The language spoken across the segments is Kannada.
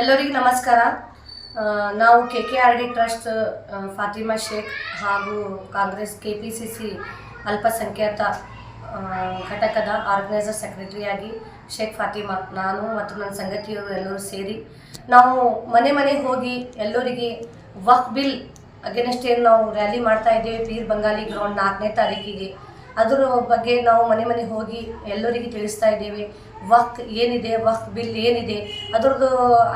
ಎಲ್ಲರಿಗೂ ನಮಸ್ಕಾರ. ನಾವು K K R D trust Fatima Sheikh ಹಾಗೂ Congress K P C C ಅಲ್ಪಸಂಖ್ಯಾತ ಘಟಕದ ಆರ್ಗನೈಸರ್ ಸೆಕ್ರೆಟರಿಯಾಗಿ ಶೇಖ್ ಫಾತಿಮಾ, ನಾನು ಮತ್ತು ನನ್ನ ಸಂಗತಿಯವರು ಎಲ್ಲರೂ ಸೇರಿ ನಾವು ಮನೆ ಮನೆಗೆ ಹೋಗಿ ಎಲ್ಲರಿಗೆ ವಕ್ ಬಿಲ್ ಅಗೇನೆಸ್ಟ್ ಏನು ನಾವು ರ್ಯಾಲಿ ಮಾಡ್ತಾ ಇದ್ದೇವೆ, ಪೀರ್ ಬಂಗಾಲಿ ಗ್ರೌಂಡ್ ನಾಲ್ಕನೇ ತಾರೀಕಿಗೆ. ಅದರ ಬಗ್ಗೆ ನಾವು ಮನೆ ಮನೆಗೆ ಹೋಗಿ ಎಲ್ಲರಿಗೆ ತಿಳಿಸ್ತಾ ಇದ್ದೇವೆ. ವಕ್ ಏನಿದೆ ವಕ್ ಬಿಲ್ ಏನಿದೆ, ಅದರದ್ದು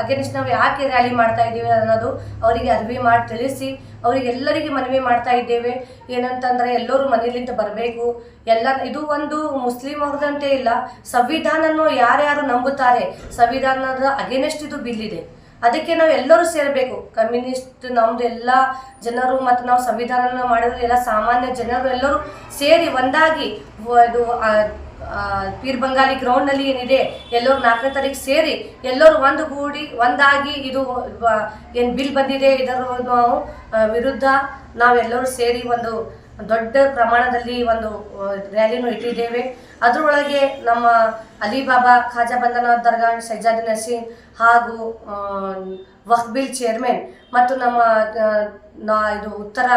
ಅಗೇನಿಸ್ಟ್ ನಾವು ಯಾಕೆ ರ್ಯಾಲಿ ಮಾಡ್ತಾ ಇದ್ದೀವಿ ಅನ್ನೋದು ಅವರಿಗೆ ಅರಿವಿ ಮಾಡಿ ತಿಳಿಸಿ ಅವರಿಗೆಲ್ಲರಿಗೆ ಮನವಿ ಮಾಡ್ತಾ ಇದ್ದೇವೆ. ಏನಂತಂದರೆ ಎಲ್ಲರೂ ಮನೆಯಲ್ಲಿಂದ ಬರಬೇಕು. ಎಲ್ಲ, ಇದು ಒಂದು ಮುಸ್ಲಿಂ ಅವ್ರದಂತೆ ಇಲ್ಲ. ಸಂವಿಧಾನವನ್ನು ಯಾರ್ಯಾರು ನಂಬುತ್ತಾರೆ, ಸಂವಿಧಾನದ ಅಗೇನೆಸ್ಟ್ ಇದು ಬಿಲ್ ಇದೆ. ಅದಕ್ಕೆ ನಾವು ಎಲ್ಲರೂ ಸೇರಬೇಕು. ಕಮ್ಯುನಿಸ್ಟ್ ನಮ್ದು ಎಲ್ಲ ಜನರು ಮತ್ತು ನಾವು ಸಂವಿಧಾನ ಮಾಡಿದ್ರೆ ಎಲ್ಲ ಸಾಮಾನ್ಯ ಜನರು ಎಲ್ಲರೂ ಸೇರಿ ಒಂದಾಗಿ ಇದು ಪೀರ್ ಬಂಗಾಲಿ ಗ್ರೌಂಡ್ನಲ್ಲಿ ಏನಿದೆ ಎಲ್ಲರೂ ನಾಲ್ಕನೇ ತಾರೀಕು ಸೇರಿ ಎಲ್ಲರೂ ಒಂದು ಗೂಡಿ ಒಂದಾಗಿ ಇದು ಏನು ಬಿಲ್ ಬಂದಿದೆ ಇದರ ನಾವು ವಿರುದ್ಧ ನಾವೆಲ್ಲರೂ ಸೇರಿ ಒಂದು ದೊಡ್ಡ ಪ್ರಮಾಣದಲ್ಲಿ ಒಂದು ರ್ಯಾಲಿನೂ ಇಟ್ಟಿದ್ದೇವೆ. ಅದರೊಳಗೆ ನಮ್ಮ ಅಲಿಬಾಬಾ ಖಾಜಾ ಬಂದನಾಥ್ ದರ್ಗಾ ಸಜ್ಜಾದ್ ನಸೀನ್ ಹಾಗೂ ವಕ್ಬಿಲ್ ಚೇರ್ಮನ್ ಮತ್ತು ನಮ್ಮ ಇದು ಉತ್ತರ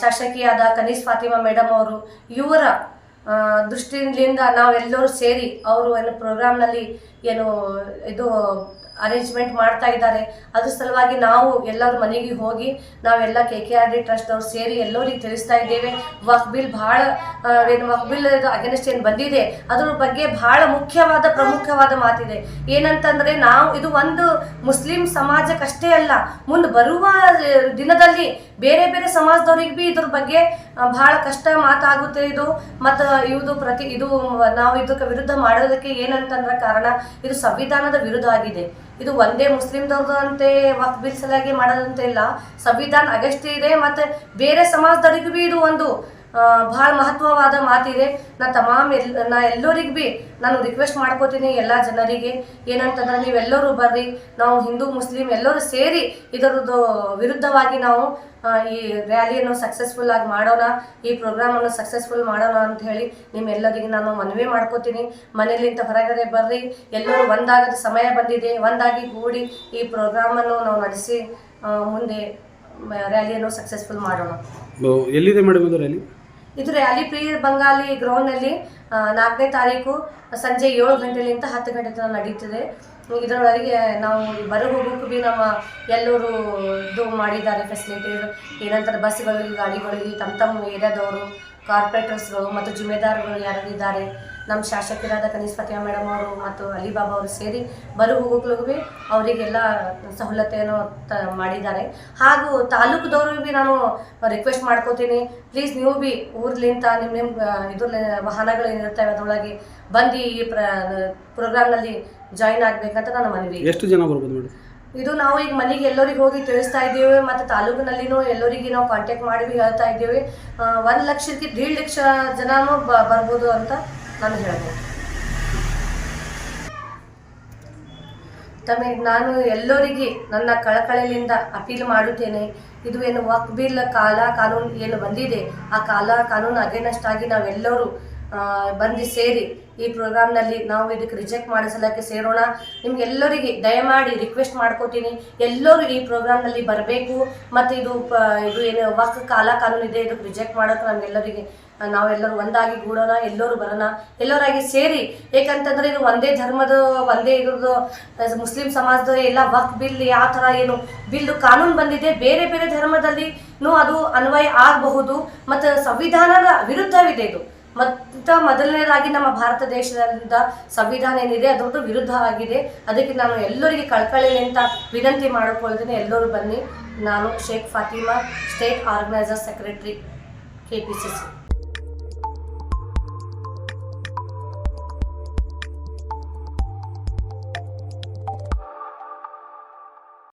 ಶಾಸಕಿಯಾದ ಕನೀಸ್ ಫಾತಿಮಾ ಮೇಡಮ್ ಅವರು, ಇವರ ದೃಷ್ಟಿಯಿಂದ ನಾವೆಲ್ಲರೂ ಸೇರಿ ಅವರು ಏನು ಪ್ರೋಗ್ರಾಮ್ನಲ್ಲಿ ಏನು, ಇದು ಅರೇಂಜ್ಮೆಂಟ್ ಮಾಡ್ತಾ ಇದ್ದಾರೆ. ಅದ್ರ ಸಲುವಾಗಿ ನಾವು ಎಲ್ಲರ ಮನೆಗೆ ಹೋಗಿ ನಾವೆಲ್ಲ K K R D trust ಅವ್ರು ಸೇರಿ ಎಲ್ಲರಿಗೆ ತಿಳಿಸ್ತಾ ಇದ್ದೇವೆ. ವಕ್ ಬಿಲ್ ಭಾಳ ಏನು ವಕ್ ಬಿಲ್ ಅಗೇನೆಸ್ಟ್ ಏನು ಬಂದಿದೆ, ಅದ್ರ ಬಗ್ಗೆ ಬಹಳ ಮುಖ್ಯವಾದ ಪ್ರಮುಖವಾದ ಮಾತಿದೆ. ಏನಂತಂದ್ರೆ ನಾವು ಇದು ಒಂದು ಮುಸ್ಲಿಂ ಸಮಾಜಕ್ಕಷ್ಟೇ ಅಲ್ಲ, ಮುಂದೆ ಬರುವ ದಿನದಲ್ಲಿ ಬೇರೆ ಬೇರೆ ಸಮಾಜದವ್ರಿಗೆ ಬಿ ಇದ್ರ ಬಗ್ಗೆ ಬಹಳ ಕಷ್ಟ ಮಾತಾಗುತ್ತೆ ಇದು. ಮತ್ತು ಇದು ಪ್ರತಿ, ಇದು ನಾವು ಇದಕ್ಕೆ ವಿರುದ್ಧ ಮಾಡೋದಕ್ಕೆ ಏನಂತಂದ್ರೆ ಕಾರಣ ಇದು ಸಂವಿಧಾನದ ವಿರುದ್ಧ ಆಗಿದೆ. ಇದು ಒಂದೇ ಮುಸ್ಲಿಮ್ದವ್ರದ್ದು ಅಂತೆ ವಕ್ ಬಿಲ್ ಸಲಾಗಿ ಮಾಡೋದಂತೆ ಇಲ್ಲ. ಸಂವಿಧಾನ ಅಗಸ್ಟ್ ಇದೆ, ಮತ್ತು ಬೇರೆ ಸಮಾಜದವರಿಗೂ ಇದು ಒಂದು ಭಾಳ ಮಹತ್ವವಾದ ಮಾತಿದೆ. ನಾ ತಮಾಮ್ ಎಲ್ ನಾ ಎಲ್ಲರಿಗೆ ಭೀ ನಾನು ರಿಕ್ವೆಸ್ಟ್ ಮಾಡ್ಕೋತೀನಿ ಎಲ್ಲ ಜನರಿಗೆ. ಏನಂತಂದ್ರೆ ನೀವೆಲ್ಲರೂ ಬರ್ರಿ. ನಾವು ಹಿಂದೂ, ಮುಸ್ಲಿಂ ಎಲ್ಲರೂ ಸೇರಿ ಇದರದ್ದು ವಿರುದ್ಧವಾಗಿ ನಾವು ಈ ರ್ಯಾಲಿಯನ್ನು ಸಕ್ಸಸ್ಫುಲ್ ಆಗಿ ಮಾಡೋಣ, ಈ ಪ್ರೋಗ್ರಾಮನ್ನು ಸಕ್ಸಸ್ಫುಲ್ ಮಾಡೋಣ ಅಂತ ಹೇಳಿ ನಿಮ್ಮೆಲ್ಲರಿಗೆ ನಾನು ಮನವಿ ಮಾಡ್ಕೋತೀನಿ. ಮನೆಯಲ್ಲಿಂದ ಹೊರಗಡೆ ಬರ್ರಿ. ಎಲ್ಲರೂ ಒಂದಾಗದ ಸಮಯ ಬಂದಿದೆ. ಒಂದಾಗಿ ಕೂಡಿ ಈ ಪ್ರೋಗ್ರಾಮನ್ನು ನಾವು ನಡೆಸಿ ಮುಂದೆ ರ್ಯಾಲಿಯನ್ನು ಸಕ್ಸಸ್ಫುಲ್ ಮಾಡೋಣ. ಎಲ್ಲಿದೆ ಮೇಡಮ್ ರ್ಯಾಲಿ ಇದು ರ್ಯಾಲಿ ಪ್ರಿಯ ಬಂಗಾಲಿ ಗ್ರೌಂಡ್ನಲ್ಲಿ ನಾಲ್ಕನೇ ತಾರೀಕು ಸಂಜೆ ಏಳು ಗಂಟೆಲಿಂದ ಹತ್ತು ಗಂಟೆ ತನಕ ನಡೀತದೆ. ಇದರೊಳಗೆ ನಾವು ಬರೋ ಹೋಗೋಕ್ಕೂ ಬಿ ನಮ್ಮ ಎಲ್ಲರೂ ಇದು ಮಾಡಿದ್ದಾರೆ ಫೆಸಿಲಿಟಿ ಏನಂತಾರೆ ಬಸ್ಗಳಿಗೆ ಗಾಡಿಗಳಿಗೆ ತಮ್ಮ ತಮ್ಮ ಏರಿಯಾದವರು ಕಾರ್ಪೊರೇಟರ್ಸ್ಗಳು ಮತ್ತು ಜಿಮ್ಮೆದಾರಗಳು ಯಾರಿದ್ದಾರೆ ನಮ್ಮ ಶಾಸಕರಾದ ಕನಿಸ್ಪತಿಯ ಮೇಡಮ್ ಅವರು ಮತ್ತು ಅಲಿಬಾಬಾ ಅವರು ಸೇರಿ ಬರು ಹೋಗೋಕ್ಲಿಗೂ ಭೀ ಅವರಿಗೆಲ್ಲ ಸವಲತ್ತೆಯನ್ನು ತ ಮಾಡಿದ್ದಾರೆ. ಹಾಗೂ ತಾಲೂಕುದವ್ರಿಗೆ ಭೀ ನಾನು ರಿಕ್ವೆಸ್ಟ್ ಮಾಡ್ಕೋತೀನಿ. ಪ್ಲೀಸ್ ನೀವು ಬಿ ಊರ್ಲಿಂತ ನಿಮ್ಮ ನಿಮ್ಮ ಇದ್ರ ವಾಹನಗಳು ಏನಿರ್ತವೆ ಅದರೊಳಗೆ ಬಂದು ಈ ಪ್ರ ಪ್ರೋಗ್ರಾಮ್ನಲ್ಲಿ ಜಾಯಿನ್ ಆಗಬೇಕಂತ ನನ್ನ ಮನವಿ. ಎಷ್ಟು ಜನ ಬರ್ಬೋದು ಮೇಡಮ್? ಇದು ನಾವು ಈಗ ಮನೆಗೆ ಎಲ್ಲರಿಗೆ ಹೋಗಿ ತಿಳಿಸ್ತಾ ಇದ್ದೇವೆ ಮತ್ತು ತಾಲೂಕಿನಲ್ಲಿನೂ ಎಲ್ಲರಿಗೆ ನಾವು ಕಾಂಟ್ಯಾಕ್ಟ್ ಮಾಡಿ ಹೇಳ್ತಾ ಇದ್ದೇವೆ. ಒಂದು ಲಕ್ಷಕ್ಕೆ ದೇಡ್ ಲಕ್ಷ ಜನನೂ ಬ ಬರ್ಬೋದು ಅಂತ ನಾನು ಹೇಳ್ಬೋದು ತಮಗೆ ನಾನು ಎಲ್ಲರಿಗೆ ನನ್ನ ಕಳಕಳಿಯಿಂದ ಅಪೀಲ್ ಮಾಡುತ್ತೇನೆ. ಇದು ಏನು ವಕ್ ಬಿಲ್ ಕಾಲ ಕಾನೂನು ಏನು ಬಂದಿದೆ? ಆ ಕಾಲ ಕಾನೂನು ಅಗೇನಷ್ಟಾಗಿ ನಾವೆಲ್ಲರೂ ಬಂದು ಸೇರಿ ಈ ಪ್ರೋಗ್ರಾಮ್ನಲ್ಲಿ ನಾವು ಇದಕ್ಕೆ ರಿಜೆಕ್ಟ್ ಮಾಡಿಸಲಕ್ಕೆ ಸೇರೋಣ. ನಿಮ್ಗೆಲ್ಲರಿಗೆ ದಯಮಾಡಿ ರಿಕ್ವೆಸ್ಟ್ ಮಾಡ್ಕೋತೀನಿ. ಎಲ್ಲರೂ ಈ ಪ್ರೋಗ್ರಾಮ್ನಲ್ಲಿ ಬರಬೇಕು. ಮತ್ತು ಇದು ಇದು ಏನು ವಕ್ ಕಾಲ ಕಾನೂನು ಇದೆ, ಇದಕ್ಕೆ ರಿಜೆಕ್ಟ್ ಮಾಡೋಕೆ ನಮಗೆಲ್ಲರಿಗೆ ನಾವೆಲ್ಲರೂ ಒಂದಾಗಿ ಗೂಡೋಣ, ಎಲ್ಲರೂ ಬರೋಣ, ಎಲ್ಲರಾಗಿ ಸೇರಿ, ಏಕಂತಂದ್ರೆ ಇದು ಒಂದೇ ಧರ್ಮದ, ಒಂದೇ ಇದ್ರದ್ದು ಮುಸ್ಲಿಂ ಸಮಾಜದ ಎಲ್ಲ ವಕ್ ಬಿಲ್ ಯಾವ ಥರ ಏನು ಬಿಲ್ ಕಾನೂನು ಬಂದಿದೆ, ಬೇರೆ ಬೇರೆ ಧರ್ಮದಲ್ಲಿನೂ ಅದು ಅನ್ವಯ ಆಗಬಹುದು, ಮತ್ತು ಸಂವಿಧಾನದ ವಿರುದ್ಧವಿದೆ ಇದು. ಮತ್ತು ಮೊದಲನೇದಾಗಿ ನಮ್ಮ ಭಾರತ ದೇಶದಿಂದ ಸಂವಿಧಾನ ಏನಿದೆ, ಅದರದ್ದು ವಿರುದ್ಧ ಆಗಿದೆ. ಅದಕ್ಕೆ ನಾನು ಎಲ್ಲರಿಗೆ ಅಂತ ವಿನಂತಿ ಮಾಡಿಕೊಳ್ತೀನಿ. ಎಲ್ಲರೂ ಬನ್ನಿ. ನಾನು Sheikh Fatima, state organiser secretary, K P C C.